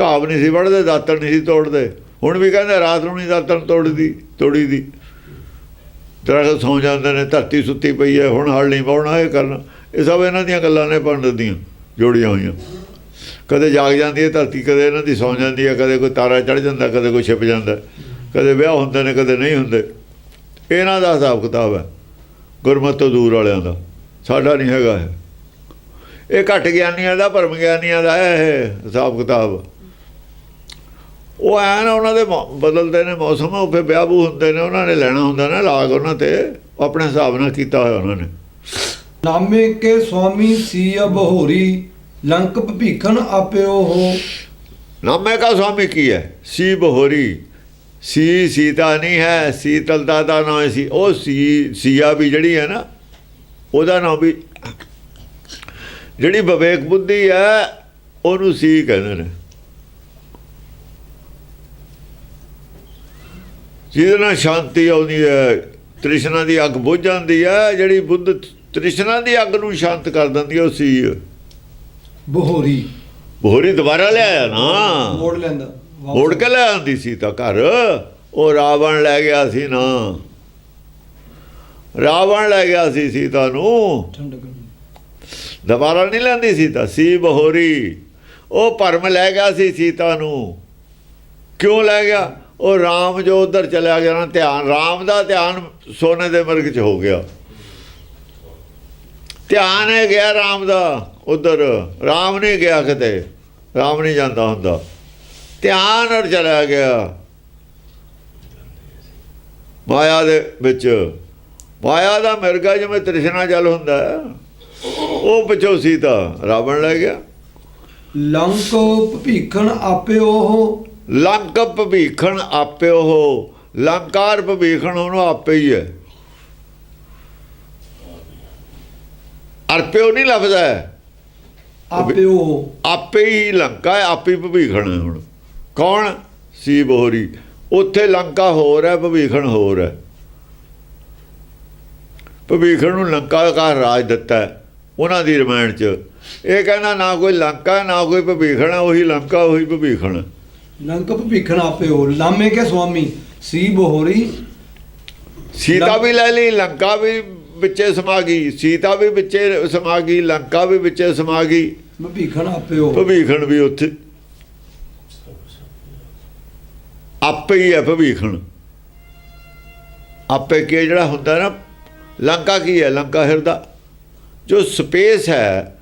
ਘਾਹ ਵੀ ਨਹੀਂ ਸੀ ਵੱਢਦੇ, ਦਾਤਣ ਨਹੀਂ ਸੀ ਤੋੜਦੇ। ਹੁਣ ਵੀ ਕਹਿੰਦੇ ਰਾਤ ਨੂੰ ਨਹੀਂ ਦਾਤਣ ਤੋੜਦੀ ਤੋੜੀ ਦੀ ਦਰਖਤ ਸੌ ਜਾਂਦੇ ਨੇ, ਧਰਤੀ ਸੁੱਤੀ ਪਈ ਹੈ, ਹੁਣ ਹਲ ਨਹੀਂ ਪਾਉਣਾ ਇਹ ਕਰਨਾ। ਇਹ ਸਭ ਇਹਨਾਂ ਦੀਆਂ ਗੱਲਾਂ ਨੇ, ਪੰਡਤ ਦੀਆਂ, ਜੋੜੀਆਂ ਹੋਈਆਂ। ਕਦੇ ਜਾਗ ਜਾਂਦੀ ਹੈ ਧਰਤੀ, ਕਦੇ ਇਹਨਾਂ ਦੀ ਸੌ ਜਾਂਦੀ ਹੈ, ਕਦੇ ਕੋਈ ਤਾਰਾ ਚੜ ਜਾਂਦਾ, ਕਦੇ ਕੋਈ ਛਿਪ ਜਾਂਦਾ। ਕਦੇ ਵਿਆਹ ਹੁੰਦੇ ਨੇ, ਕਦੇ ਨਹੀਂ ਹੁੰਦੇ। ਇਹਨਾਂ ਦਾ ਹਿਸਾਬ ਕਿਤਾਬ ਹੈ। ਗੁਰਮਤਿ ਤੋਂ ਦੂਰ ਵਾਲਿਆਂ ਦਾ। ਸਾਡਾ ਨਹੀਂ ਹੈਗਾ ਇਹ। ਘੱਟ ਗਿਆਨੀਆਂ ਦਾ ਭਰਮ ਗਿਆਨੀਆਂ ਦਾ ਹੈ ਇਹ ਹਿਸਾਬ ਕਿਤਾਬ। ਉਹ ਐਨ ਉਹਨਾਂ ਦੇ ਬਦਲਦੇ ਨੇ ਮੌਸਮ ਉਹ ਫਿਰ ਵਿਆਹ ਹੁੰਦੇ ਨੇ ਉਹਨਾਂ ਨੇ ਲੈਣਾ ਹੁੰਦਾ ਨਾ ਲਾਗ ਉਹਨਾਂ ਤੇ। ਆਪਣੇ ਹਿਸਾਬ ਨਾਲ ਕੀਤਾ ਹੋਇਆ ਉਹਨਾਂ ਨੇ। ਨਾਮੇ ਕੇ ਸੁਆਮੀ ਸੀ ਅਬਹੋਰੀ ਲੰਕ ਭੀਖਣ ਆਪਿਓ ਹੋ। ਨਾਮੇ ਕਾ ਸੁਆਮੀ ਕੀ ਹੈ? ਸੀ ਬਹੋਰੀ। ਸੀ ਸੀਤਾ ਨਹੀਂ ਹੈ ਸੀਤਲਤਾ ਦਾ ਨਾਮ ਸੀ। ਉਹ ਸੀ ਸੀਆ ਵੀ ਜਿਹੜੀ ਹੈ ਨਾ ਉਹਦਾ ਨਾਮ ਵੀ ਜਿਹੜੀ ਵਿਵੇਕ ਬੁੱਧੀ ਹੈ ਉਹਨੂੰ ਸੀ ਕਹਿੰਦੇ ਨੇ। ਜਿਹਦੇ ਨਾਲ ਸ਼ਾਂਤੀ ਆਉਂਦੀ ਹੈ ਤ੍ਰਿਸ਼ਨਾ ਦੀ ਅੱਗ ਬੁਝ ਜਾਂਦੀ ਹੈ ਜਿਹੜੀ ਬੁੱਧ ਤ੍ਰਿਸ਼ਨਾ ਦੀ ਅੱਗ ਨੂੰ ਸ਼ਾਂਤ ਕਰ ਦਿੰਦੀ ਹੈ ਉਹ ਸੀ। ਬਹੋਰੀ। ਬਹੋਰੀ ਦੁਬਾਰਾ ਲਿਆਇਆ ਨਾ। ਮੋੜ ਲੈਂਦਾ। ਮੋੜ ਕੇ ਲੈ ਆਂਦੀ ਸੀ ਤਾਂ ਘਰ। ਉਹ ਰਾਵਣ ਲੈ ਗਿਆ ਸੀ ਨਾ। ਰਾਵਣ ਲੈ ਗਿਆ ਸੀ ਸੀਤਾ ਨੂੰ ਦੁਬਾਰਾ ਨਹੀਂ ਲੈਂਦੀ ਸੀਤਾ ਸੀ ਬਹੋਰੀ। ਉਹ ਭਰਮ ਲੈ ਗਿਆ ਸੀ ਸੀਤਾ ਨੂੰ ਕਿਉਂ ਲੈ ਗਿਆ? ਉਹ ਰਾਮ ਜੋ ਉਧਰ ਚਲਿਆ ਗਿਆ ਨਾ ਧਿਆਨ ਰਾਮ ਦਾ ਧਿਆਨ ਸੋਨੇ ਦੇ ਮਿਰਗ 'ਚ ਹੋ ਗਿਆ। ਧਿਆਨ ਹੈ ਗਿਆ ਰਾਮ ਦਾ ਉਧਰ। ਰਾਮ ਨਹੀਂ ਗਿਆ ਕਿਤੇ। ਰਾਮ ਨਹੀਂ ਜਾਂਦਾ ਹੁੰਦਾ। ਧਿਆਨ ਅਰ ਚਲਾ ਗਿਆ। ਮਾਇਆ ਦੇ ਵਿੱਚ। ਮਾਇਆ ਦਾ ਮਿਰਗਾ ਜਿਵੇਂ ਤ੍ਰਿਸ਼ਨਾ ਜਲ ਹੁੰਦਾ ਉਹ ਪਿੱਛੋਂ ਸੀਤਾ ਰਾਵਣ ਲੈ ਗਿਆ। ਲੰਕ ਭੀਖਣ ਆਪੇ ਉਹ। ਲੰਕ ਭਵੀਖਣ ਆਪੇ ਉਹ। ਲੰਕਾਰ ਭਵੀਖਣ ਉਹਨੂੰ ਆਪੇ ਹੀ ਹੈ। ਅਰਪਿਓ ਨਹੀਂ ਲਫ਼ਜ਼ ਹੈ। ਆਪੇ ਉਹ। ਆਪੇ ਹੀ ਲੰਕਾ ਆਪੇ ਹੈ ਹੁਣ। ਕੌਣ? ਸੀ ਬੋਹਰੀ। ਉੱਥੇ ਲੰਕਾ ਹੋਰ ਹੈ ਭਵੀਖਣ ਹੋਰ ਹੈ। ਭਵੀਖਣ ਨੂੰ ਲੰਕਾ ਦਾ ਰਾਜ ਦਿੱਤਾ ਹੈ ਉਹਨਾਂ ਦੀ ਰਮਾਇਣ ਚ। ਇਹ ਕਹਿੰਦਾ ਨਾ ਕੋਈ ਲੰਕਾ ਨਾ ਕੋਈ ਭਵੀਖਣ ਹੈ ਉਹੀ ਲੰਕਾ ਉਹੀ ਭਵੀਖਣ। ਹੈ ਲੰਕ ਭੀਖਣ ਆਪੇ ਉਹ ਲਾਮੇ ਕੇ ਸੁਆਮੀ? ਸੀ ਬਹੋਰੀ। ਸੀਤਾ ਵੀ ਲੈ ਲਈ ਲੰਕਾ ਵੀ ਵਿੱਚੇ ਸਮਾ ਗਈ। ਸੀਤਾ ਵੀ ਵਿੱਚੇ ਸਮਾ ਗਈ ਲੰਕਾ ਵੀ ਵਿੱਚੇ ਸਮਾ ਗਈ। ਭੀਖਣ ਆਪੇ ਉਹ ਭਵੀਖਣ ਵੀ ਉੱਥੇ। ਆਪੇ ਹੀ ਹੈ ਭਵੀਖਣ ਆਪੇ ਕੀ ਜਿਹੜਾ ਹੁੰਦਾ ਨਾ, ਲੰਕਾ ਕੀ ਹੈ? ਲੰਕਾ ਹਿਰਦਾ। ਜੋ ਸਪੇਸ ਹੈ,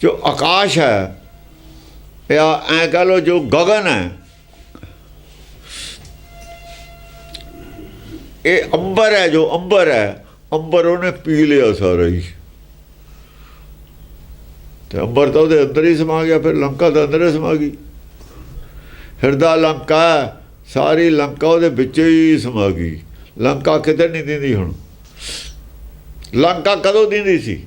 ਜੋ ਆਕਾਸ਼ ਹੈ, ਜਾਂ ਐ ਕਹ ਲੋ ਜੋ ਗगन ਹੈ, ਇਹ ਅੰਬਰ ਹੈ, ਜੋ ਅੰਬਰ ਹੈ, ਅੰਬਰ ਉਹਨੇ ਪੀ ਲਿਆ ਸਾਰਾ ਹੀ। ਤੇ ਅੰਬਰ ਤਾਂ ਉਹਦੇ ਅੰਦਰ ਹੀ ਸਮਾ ਗਿਆ, ਫਿਰ ਲੰਕਾ ਦਾ ਅੰਦਰ ਹੀ ਸਮਾ ਗਈ। ਹਿਰਦਾ ਲੰਕਾ ਸਾਰੀ ਲੰਕਾ ਉਹਦੇ ਵਿੱਚ ਹੀ ਸਮਾ ਗਈ। ਲੰਕਾ ਕਿਤੇ ਨਹੀਂ ਦਿੰਦੀ ਹੁਣ। ਲੰਕਾ ਕਦੋਂ ਦਿੰਦੀ ਸੀ?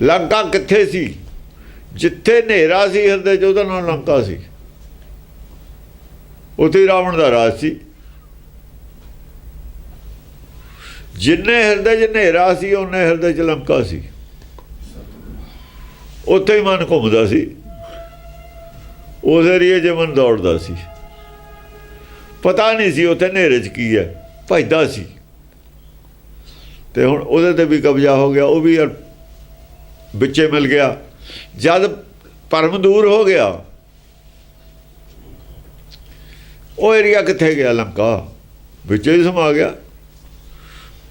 ਲੰਕਾ ਕਿੱਥੇ ਸੀ? ਜਿੱਥੇ ਹਨੇਰਾ ਸੀ ਹਿਰਦੇ 'ਚ, ਉਹਦਾ ਨਾਮ ਲੰਕਾ ਸੀ। ਉੱਥੇ ਹੀ ਰਾਵਣ ਦਾ ਰਾਜ ਸੀ। ਜਿੰਨੇ ਹਿਰਦੇ 'ਚ ਹਨੇਰਾ ਸੀ, ਉਹਨੇ ਹਿਰਦੇ 'ਚ ਲੰਕਾ ਸੀ। ਉੱਥੇ ਹੀ ਮਨ ਘੁੰਮਦਾ ਸੀ। ਉਸ ਏਰੀਏ 'ਚ ਮਨ ਦੌੜਦਾ ਸੀ। ਪਤਾ ਨਹੀਂ ਸੀ ਉੱਥੇ ਹਨੇਰੇ 'ਚ ਕੀ ਹੈ ਭਜਦਾ ਸੀ। ਤੇ ਹੁਣ ਉਹਦੇ ਤੇ ਵੀ ਕਬਜ਼ਾ ਹੋ ਗਿਆ ਉਹ ਵੀ ਵਿੱਚੇ ਮਿਲ ਗਿਆ। ਜਦ ਪਰਮ ਦੂਰ ਹੋ ਗਿਆ ਉਹ ਏਰੀਆ ਕਿੱਥੇ ਗਿਆ? ਲੰਕਾ। ਵਿੱਚੇ ਹੀ ਸਮਾ ਗਿਆ।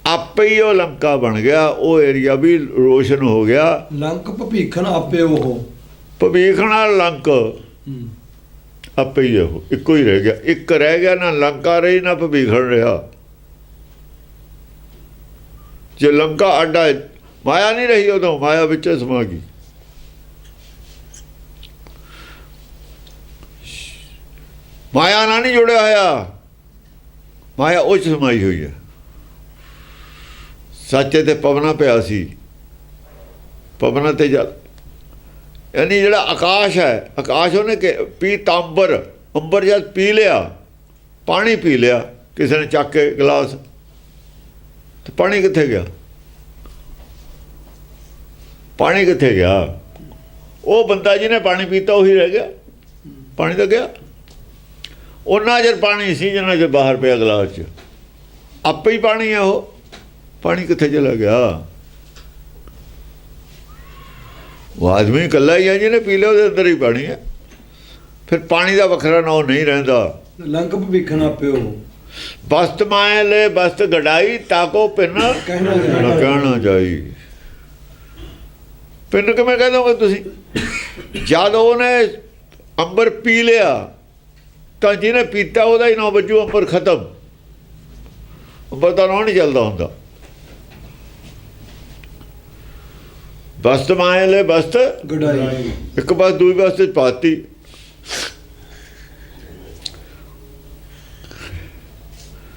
ਆਪੇ ਹੀ ਉਹ ਲੰਕਾ ਬਣ ਗਿਆ। ਉਹ ਏਰੀਆ ਵੀ ਰੋਸ਼ਨ ਹੋ ਗਿਆ। ਲੰਕ ਭੀਖਣ ਆਪੇ ਉਹ। ਭਵੀਖਣਾ ਲੰਕ ਆਪੇ ਹੀ ਉਹ, ਇੱਕੋ ਹੀ ਰਹਿ ਗਿਆ। ਇੱਕ ਰਹਿ ਗਿਆ ਨਾ ਲੰਕਾ ਰਹੀ, ਨਾ ਭਵੀਖਣ ਰਿਹਾ। ਜੇ ਲੰਕਾ ਅੱਡਾ ਮਾਇਆ ਨਹੀਂ ਰਹੀ ਉਦੋਂ, ਮਾਇਆ ਵਿੱਚ ਸਮਾ ਗਈ। ਮਾਇਆ ਨਾਲ ਨਹੀਂ ਜੁੜਿਆ ਹੋਇਆ। ਮਾਇਆ ਉਹ 'ਚ ਸਮਾਈ ਹੋਈ ਹੈ। ਸੱਚੇ ਤੇ ਪਵਨਾ ਪਿਆ ਸੀ। ਪਵਨਾ ਤੇ ਜਲ ਯਾਨੀ ਜਿਹੜਾ ਆਕਾਸ਼ ਹੈ, ਆਕਾਸ਼ ਉਹਨੇ ਕਿ ਪੀ ਤਾਂਬਰ ਅੰਬਰ ਜਦ ਪੀ ਲਿਆ, ਪਾਣੀ ਪੀ ਲਿਆ, ਕਿਸੇ ਨੇ ਚੱਕ ਕੇ ਗਲਾਸ, ਤੇ ਪਾਣੀ ਕਿੱਥੇ ਗਿਆ? ਪਾਣੀ ਕਿੱਥੇ ਗਿਆ? ਉਹ ਬੰਦਾ ਜਿਹਨੇ ਪਾਣੀ ਪੀਤਾ ਉਹੀ ਰਹਿ ਗਿਆ। ਪਾਣੀ ਤਾਂ ਗਿਆ। ਉਹਨਾਂ ਚਿਰ ਪਾਣੀ ਸੀ ਜਿੰਨਾ ਚਿਰ ਬਾਹਰ ਪਿਆ ਗਲਾਸ 'ਚ। ਆਪੇ ਹੀ ਪਾਣੀ ਆ ਉਹ। ਪਾਣੀ ਕਿੱਥੇ ਚਲਾ ਗਿਆ? ਉਹ ਆਦਮੀ ਇਕੱਲਾ ਹੀ ਹੈ ਜਿਹਨੇ ਪੀ ਲਿਆ ਉਹਦੇ ਅੰਦਰ ਹੀ ਪਾਣੀ ਹੈ ਫਿਰ ਪਾਣੀ ਦਾ ਵੱਖਰਾ ਨਾਂ ਨਹੀਂ ਰਹਿੰਦਾ। ਲੰਕ ਆਪੇ ਉਹ ਬਸਤ ਮਾਏ ਲੈ ਬਸਤ ਗੜਾਈ ਤਾਕੋ ਪਿੰਨ ਕਹਿਣਾ ਜਾਈ ਪਿੰਨ ਕਿਵੇਂ ਕਹਿ ਦੋਗੇ ਤੁਸੀਂ? ਜਦ ਉਹਨੇ ਅੰਬਰ ਪੀ ਲਿਆ ਤਾਂ ਜਿਹਨੇ ਪੀਤਾ ਉਹਦਾ ਹੀ ਨਾਂ ਵੱਜੂ ਅੰਬਰ ਖਤਮ। ਅੰਬਰ ਦਾ ਨਾਂ ਨਹੀਂ ਚੱਲਦਾ ਹੁੰਦਾ। ਬਸਤ ਮਾਏ ਲੈ ਬਸਤ ਗੜਾਈ ਇੱਕ ਬਸ ਦੂਈ ਬਸ ਤੇ ਪਾਤੀ।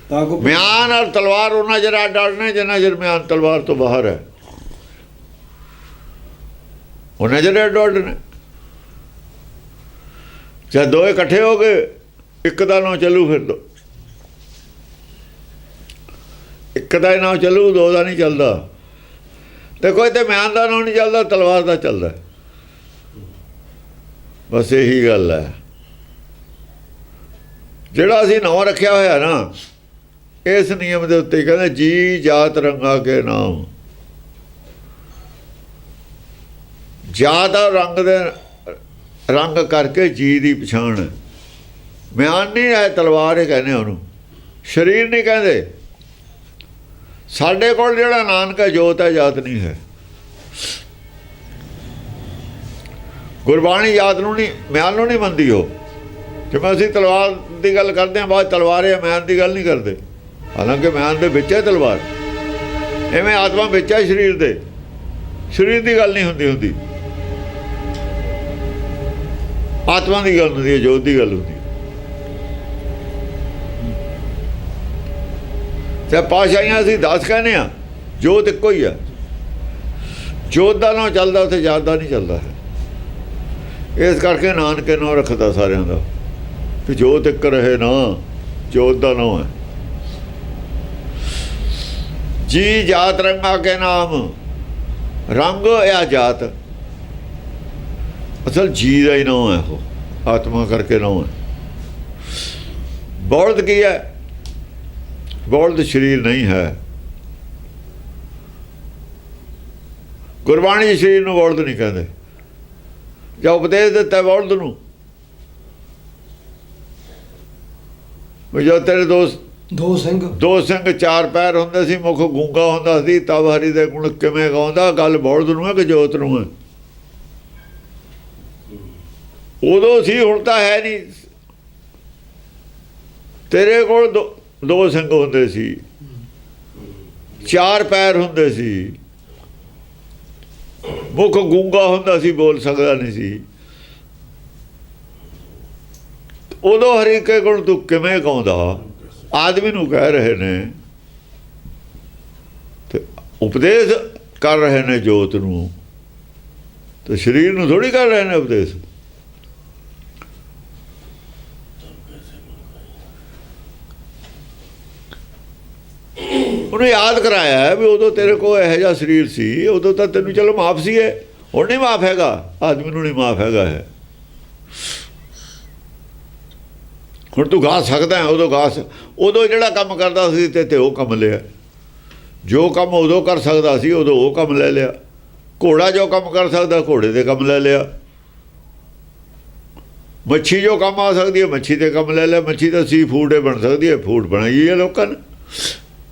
ਤਾਂ ਕੋ ਮਿਆਨ ਔਰ ਤਲਵਾਰ ਉਹਨਾਂ ਜਰਾ ਡਰਨੇ ਜਿੰਨਾ ਜਰ ਮਿਆਨ ਤਲਵਾਰ ਤੋਂ ਬਾਹਰ ਹੈ। ਉਹਨਾਂ ਜਰਾ ਡਰਨੇ ਜਦ ਦੋ ਇਕੱਠੇ ਹੋ ਗਏ ਇੱਕ ਦਾ ਨਾਂ ਚੱਲੂ ਫਿਰ ਦੋ। ਇੱਕ ਦਾ ਨਾਂ ਚੱਲੂ ਦੋ ਦਾ ਨਹੀਂ ਚੱਲਦਾ। ਤੇ ਕੋਈ ਤੇ ਮਿਆਨ ਦਾ ਨਾਂ ਨਹੀਂ ਚੱਲਦਾ, ਤਲਵਾਰ ਦਾ ਚੱਲਦਾ। ਬਸ ਇਹੀ ਗੱਲ ਹੈ। ਜਿਹੜਾ ਅਸੀਂ ਨਾਂ ਰੱਖਿਆ ਹੋਇਆ ਨਾ, ਇਸ ਨਿਯਮ ਦੇ ਉੱਤੇ ਕਹਿੰਦੇ, ਜੀ ਜਾਤ ਰੰਗਾ ਕੇ ਨਾਮ। ਜ਼ਿਆਦਾ ਰੰਗ ਦੇ, ਰੰਗ ਕਰਕੇ ਜੀ ਦੀ ਪਛਾਣ। ਹੈ। ਮਿਆਨ ਨਹੀਂ ਹੈ ਤਲਵਾਰ, ਇਹ ਕਹਿੰਦੇ ਉਹਨੂੰ। ਸਰੀਰ ਨਹੀਂ ਕਹਿੰਦੇ। ਸਾਡੇ ਕੋਲ ਜਿਹੜਾ ਨਾਨਕ ਹੈ ਜੋਤ ਹੈ ਜਾਤ ਨਹੀਂ ਹੈ। ਗੁਰਬਾਣੀ ਯਾਦ ਨੂੰ ਨਹੀਂ ਮਿਆਨ ਨੂੰ ਨਹੀਂ ਮੰਨਦੀ ਉਹ। ਜਿਵੇਂ ਅਸੀਂ ਤਲਵਾਰ ਦੀ ਗੱਲ ਕਰਦੇ ਹਾਂ, ਬਾਅਦ ਤਲਵਾਰ ਹੈ ਮਿਆਨ ਦੀ ਗੱਲ ਨਹੀਂ ਕਰਦੇ। ਹਾਲਾਂਕਿ ਮਿਆਨ ਦੇ ਵਿੱਚ ਹੈ ਤਲਵਾਰ। ਐਵੇਂ ਆਤਮਾ ਵਿੱਚ ਹੈ ਸਰੀਰ ਦੇ। ਸਰੀਰ ਦੀ ਗੱਲ ਨਹੀਂ ਹੁੰਦੀ ਹੁੰਦੀ। ਆਤਮਾ ਦੀ ਗੱਲ ਹੁੰਦੀ ਹੈ, ਜੋਤ ਦੀ ਗੱਲ ਹੁੰਦੀ। ਤੇ ਪਾਸ਼ਾਈਆਂ ਅਸੀਂ ਦੱਸ ਕਹਿੰਦੇ ਆ ਜੋਤ ਇੱਕੋ ਹੀ ਆ। ਜੋਤ ਦਾ ਨਾਂ ਚੱਲਦਾ ਉੱਥੇ ਜਾਤ ਦਾ ਨਹੀਂ ਚੱਲਦਾ। ਹੈ ਇਸ ਕਰਕੇ ਨਾਨਕੇ ਨਾਂ ਰੱਖਦਾ ਸਾਰਿਆਂ ਦਾ। ਕਿ ਜੋਤ ਇੱਕ ਰਹੇ ਨਾ, ਜੋਤ ਦਾ ਨਾਂ ਹੈ। ਜੀ ਜਾਤ ਰੰਗਾ ਕੇ ਨਾਮ, ਰੰਗ ਜਾਂ ਜਾਤ। ਅਸਲ ਜੀ ਦਾ ਹੀ ਨਾਮ ਹੈ ਉਹ, ਆਤਮਾ ਕਰਕੇ ਨਾਮ ਹੈ। ਬੌਲਦ ਕੀ ਹੈ? ਬੌਲਦ ਸਰੀਰ ਨਹੀਂ ਹੈ। ਗੁਰਬਾਣੀ ਸਰੀਰ ਨੂੰ ਬੌਲਦ ਨਹੀਂ ਕਹਿੰਦੇ। ਜਾਂ ਉਪਦੇਸ਼ ਦਿੱਤਾ ਬੌਲਦ ਨੂੰ। ਜੋ ਤੇਰੇ ਦੋਸਤ ਦੋ ਸਿੰਘ। ਦੋ ਸਿੰਘ ਚਾਰ ਪੈਰ ਹੁੰਦੇ ਸੀ ਮੁਖ ਗੂੰਗਾ ਹੁੰਦਾ ਸੀ ਤਬ ਹਰੀ ਦੇ ਗੁਣ ਕਿਵੇਂ ਗਾਉਂਦਾ ਗੱਲ ਬੌਲਦ ਨੂੰ ਹੈ ਕਿ ਜੋਤ ਨੂੰ ਹੈ? ਉਦੋਂ ਸੀ ਹੁਣ ਤਾਂ ਹੈ ਨਹੀਂ। ਤੇਰੇ ਕੋਲ ਦੋ- ਸਿੰਘ ਹੁੰਦੇ ਸੀ। ਚਾਰ ਪੈਰ ਹੁੰਦੇ ਸੀ। ਮੁਖ ਗੂੰਗਾ ਹੁੰਦਾ ਸੀ, ਬੋਲ ਸਕਦਾ ਨਹੀਂ ਸੀ। ਉਦੋਂ ਹਰੀਕੇ ਗੁਣ ਤੂੰ ਕਿਵੇਂ ਗਾਉਂਦਾ? ਆਦਮੀ ਨੂੰ ਕਹਿ ਰਹੇ ਨੇ। ਤੇ ਉਪਦੇਸ਼ ਕਰ ਰਹੇ ਨੇ ਜੋਤ ਨੂੰ। ਤੇ ਸਰੀਰ ਨੂੰ ਥੋੜੀ ਕਰ ਰਹੇ ਨੇ ਉਪਦੇਸ਼? ਉਹਨੂੰ ਯਾਦ ਕਰਾਇਆ ਵੀ ਉਦੋਂ ਤੇਰੇ ਕੋਲ ਇਹੋ ਜਿਹਾ ਸਰੀਰ ਸੀ, ਉਦੋਂ ਤਾਂ ਤੈਨੂੰ ਚਲੋ ਮਾਫ ਸੀ ਹੈ ਹੁਣ ਨਹੀਂ ਮਾਫ ਹੈਗਾ। ਆਦਮੀ ਨੂੰ ਨਹੀਂ ਮਾਫ ਹੈਗਾ ਹੈ ਹੁਣ ਤੂੰ ਗਾ ਸਕਦਾ ਹੈ, ਉਦੋਂ ਗਾ ਸ- ਉਦੋਂ ਜਿਹੜਾ ਕੰਮ ਕਰਦਾ ਸੀ ਤੇ ਤੇ ਉਹ ਕੰਮ ਲਿਆ। ਜੋ ਕੰਮ ਉਦੋਂ ਕਰ ਸਕਦਾ ਸੀ, ਉਦੋਂ ਉਹ ਕੰਮ ਲੈ ਲਿਆ। ਘੋੜਾ ਜੋ ਕੰਮ ਕਰ ਸਕਦਾ, ਘੋੜੇ ਦੇ ਕੰਮ ਲੈ ਲਿਆ। ਮੱਛੀ ਜੋ ਕੰਮ ਆ ਸਕਦੀ ਹੈ, ਮੱਛੀ 'ਤੇ ਕੰਮ ਲੈ ਲਿਆ। ਮੱਛੀ ਤਾਂ ਸੀ ਫੂਡ ਹੀ ਬਣ ਸਕਦੀ ਹੈ ਫੂਡ ਬਣਾਈ ਹੈ ਲੋਕਾਂ ਨੇ।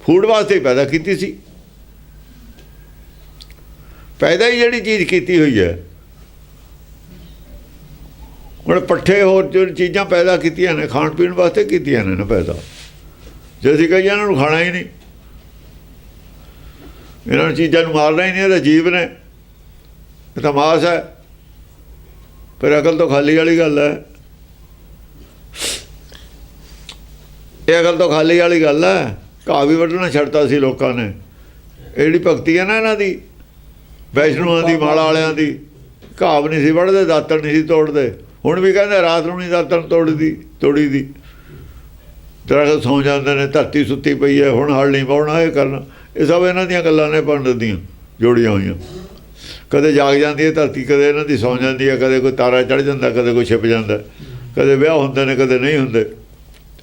ਫੂਡ ਵਾਸਤੇ ਪੈਦਾ ਕੀਤੀ ਸੀ। ਪੈਦਾ ਹੀ ਜਿਹੜੀ ਚੀਜ਼ ਕੀਤੀ ਹੋਈ ਹੈ। ਹੁਣ ਪੱਠੇ ਹੋਰ ਜੋ ਚੀਜ਼ਾਂ ਪੈਦਾ ਕੀਤੀਆਂ ਨੇ, ਖਾਣ ਪੀਣ ਵਾਸਤੇ ਕੀਤੀਆਂ ਨੇ ਨਾ ਪੈਦਾ। ਜੇ ਅਸੀਂ ਕਹੀਏ ਇਹਨਾਂ ਨੂੰ ਖਾਣਾ ਹੀ ਨਹੀਂ। ਇਹਨਾਂ ਨੂੰ ਚੀਜ਼ਾਂ ਨੂੰ ਮਾਰਨਾ ਹੀ ਨਹੀਂ, ਇਹ ਤਾਂ ਜੀਵ ਨੇ। ਇਹ ਤਾਂ ਮਾਸ ਹੈ। ਪਰ ਅਕਲ ਤੋਂ ਖਾਲੀ ਵਾਲੀ ਗੱਲ ਹੈ। ਇਹ ਅਕਲ ਤੋਂ ਖਾਲੀ ਵਾਲੀ ਗੱਲ ਹੈ। ਘਾਹ ਵੀ ਵੱਢਣਾ ਛੱਡਤਾ ਸੀ ਲੋਕਾਂ ਨੇ। ਇਹ ਜਿਹੜੀ ਭਗਤੀ ਹੈ ਨਾ ਇਹਨਾਂ ਦੀ? ਵੈਸ਼ਨੂਆਂ ਦੀ, ਮਾਲਾ ਵਾਲਿਆਂ ਦੀ। ਘਾਹ ਵੀ ਨਹੀਂ ਸੀ ਵੱਢਦੇ, ਦਾਤਣ ਨਹੀਂ ਸੀ ਤੋੜਦੇ। ਹੁਣ ਵੀ ਕਹਿੰਦੇ ਰਾਤ ਨੂੰ ਨਹੀਂ ਦਾਤਣ ਤੋੜਦੀ ਤੋੜੀ ਦੀ ਦਰਖਤ ਸੌ ਜਾਂਦੇ ਨੇ, ਧਰਤੀ ਸੁੱਤੀ ਪਈ ਹੈ, ਹੁਣ ਹਲ ਨਹੀਂ ਪਾਉਣਾ ਇਹ ਕਰਨਾ। ਇਹ ਸਭ ਇਹਨਾਂ ਦੀਆਂ ਗੱਲਾਂ ਨੇ ਪੰਡਤ ਦੀਆਂ, ਜੋੜੀਆਂ ਹੋਈਆਂ। ਕਦੇ ਜਾਗ ਜਾਂਦੀ ਹੈ ਧਰਤੀ, ਕਦੇ ਇਹਨਾਂ ਦੀ ਸੌ ਜਾਂਦੀ ਹੈ, ਕਦੇ ਕੋਈ ਤਾਰਾ ਚੜ ਜਾਂਦਾ, ਕਦੇ ਕੋਈ ਛਿਪ ਜਾਂਦਾ। ਕਦੇ ਵਿਆਹ ਹੁੰਦੇ ਨੇ, ਕਦੇ ਨਹੀਂ ਹੁੰਦੇ।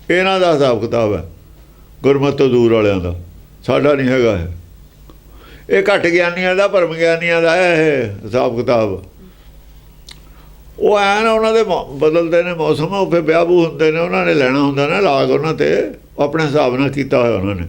ਇਹਨਾਂ ਦਾ ਹਿਸਾਬ ਕਿਤਾਬ ਹੈ। ਗੁਰਮਤਿ ਤੋਂ ਦੂਰ ਵਾਲਿਆਂ ਦਾ। ਸਾਡਾ ਨਹੀਂ ਹੈਗਾ ਇਹ। ਇਹ ਘੱਟ ਗਿਆਨੀਆਂ ਦਾ, ਭਰਮ ਗਿਆਨੀਆਂ ਦਾ ਹੈ ਇਹ ਹਿਸਾਬ ਕਿਤਾਬ। ਉਹ ਐਨ ਉਹਨਾਂ ਦੇ ਮੌ- ਬਦਲਦੇ ਨੇ ਮੌਸਮ ਉਹ ਫਿਰ ਵਿਆਹ ਵੂ ਹੁੰਦੇ ਨੇ, ਉਹਨਾਂ ਨੇ ਲੈਣਾ ਹੁੰਦਾ ਨਾ, ਲਾਗ ਉਹਨਾਂ ਤੇ, ਆਪਣੇ ਹਿਸਾਬ ਨਾਲ ਕੀਤਾ ਹੋਇਆ ਉਹਨਾਂ ਨੇ।